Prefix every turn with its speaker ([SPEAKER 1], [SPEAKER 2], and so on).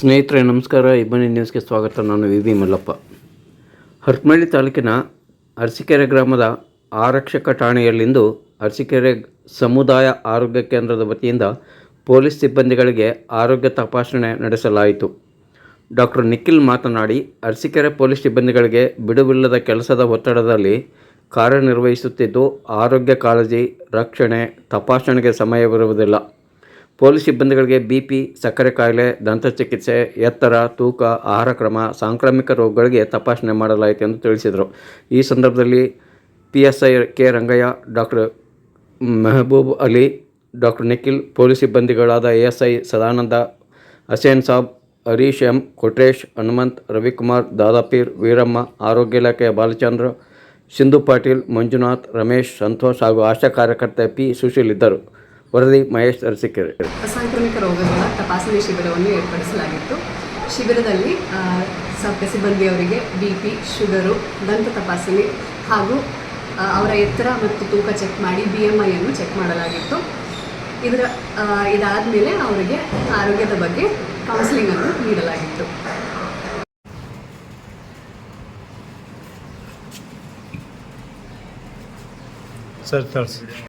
[SPEAKER 1] ಸ್ನೇಹಿತರೆ, ನಮಸ್ಕಾರ. ಇಬ್ಬನಿ ನ್ಯೂಸ್ಗೆ ಸ್ವಾಗತ. ನಾನು ವಿ. ವಿ. ಮಲ್ಲಪ್ಪ. ಹರಪನಹಳ್ಳಿ ತಾಲೂಕಿನ ಅರಸಿಕೆರೆ ಗ್ರಾಮದ ಆರಕ್ಷಕ ಠಾಣೆಯಲ್ಲಿಂದು ಅರಸಿಕೆರೆ ಸಮುದಾಯ ಆರೋಗ್ಯ ಕೇಂದ್ರದ ವತಿಯಿಂದ ಪೊಲೀಸ್ ಸಿಬ್ಬಂದಿಗಳಿಗೆ ಆರೋಗ್ಯ ತಪಾಸಣೆ ನಡೆಸಲಾಯಿತು. ಡಾಕ್ಟರ್ ನಿಖಿಲ್ ಮಾತನಾಡಿ, ಅರಸಿಕೆರೆ ಪೊಲೀಸ್ ಸಿಬ್ಬಂದಿಗಳಿಗೆ ಬಿಡುವಿಲ್ಲದ ಕೆಲಸದ ಒತ್ತಡದಲ್ಲಿ ಕಾರ್ಯನಿರ್ವಹಿಸುತ್ತಿದ್ದು, ಆರೋಗ್ಯ ಕಾಳಜಿ, ರಕ್ಷಣೆ, ತಪಾಸಣೆಗೆ ಸಮಯವಿರುವುದಿಲ್ಲ ಪೊಲೀಸ್ ಸಿಬ್ಬಂದಿಗಳಿಗೆ ಬಿ ಪಿ ಸಕ್ಕರೆ ಕಾಯಿಲೆ ದಂತಚಿಕಿತ್ಸೆ ಎತ್ತರ, ತೂಕ, ಆಹಾರ ಕ್ರಮ, ಸಾಂಕ್ರಾಮಿಕ ರೋಗಗಳಿಗೆ ತಪಾಸಣೆ ಮಾಡಲಾಯಿತು ಎಂದು ತಿಳಿಸಿದರು. ಈ ಸಂದರ್ಭದಲ್ಲಿ P S I K Rangayya, doctor Mehboob Ali, doctor Nikhil, police ಸಿಬ್ಬಂದಿಗಳಾದ A S I Sadananda, Hasen Sab, Harish M, Kotresh, Hanumanth, Ravikumar, Dadapeer, Veeramma, ಆರೋಗ್ಯ ಇಲಾಖೆಯ ಬಾಲಚಂದ್ರ, ಸಿಂಧು ಪಾಟೀಲ್, ಮಂಜುನಾಥ್, ರಮೇಶ್, ಸಂತೋಷ್ ಹಾಗೂ ಆಶಾ ಕಾರ್ಯಕರ್ತೆ ಪಿ ಸುಶೀಲ್ ಇದ್ದರು. ವರದಿ ಮಹೇಶ್ ಅರಸೀಕೆರೆ
[SPEAKER 2] ಸಾಂಕ್ರಾಮಿಕ ರೋಗಗಳ ತಪಾಸಣೆ ಶಿಬಿರವನ್ನು ಏರ್ಪಡಿಸಲಾಗಿತ್ತು. ಶಿಬಿರದಲ್ಲಿ ಸಿಬ್ಬಂದಿಯವರಿಗೆ ಬಿ ಪಿ ಶುಗರು ದಂತ ತಪಾಸಣೆ ಹಾಗೂ ಅವರ ಎತ್ತರ ಮತ್ತು ತೂಕ ಚೆಕ್ ಮಾಡಿ ಬಿ ಎಂ ಐಯನ್ನು ಚೆಕ್ ಮಾಡಲಾಗಿತ್ತು. ಇದರ ಇದಾದ ಮೇಲೆ ಅವರಿಗೆ ಆರೋಗ್ಯದ ಬಗ್ಗೆ ಕೌನ್ಸಿಲಿಂಗನ್ನು ನೀಡಲಾಗಿತ್ತು.
[SPEAKER 3] ಸರ್ ತರಿಸಿ.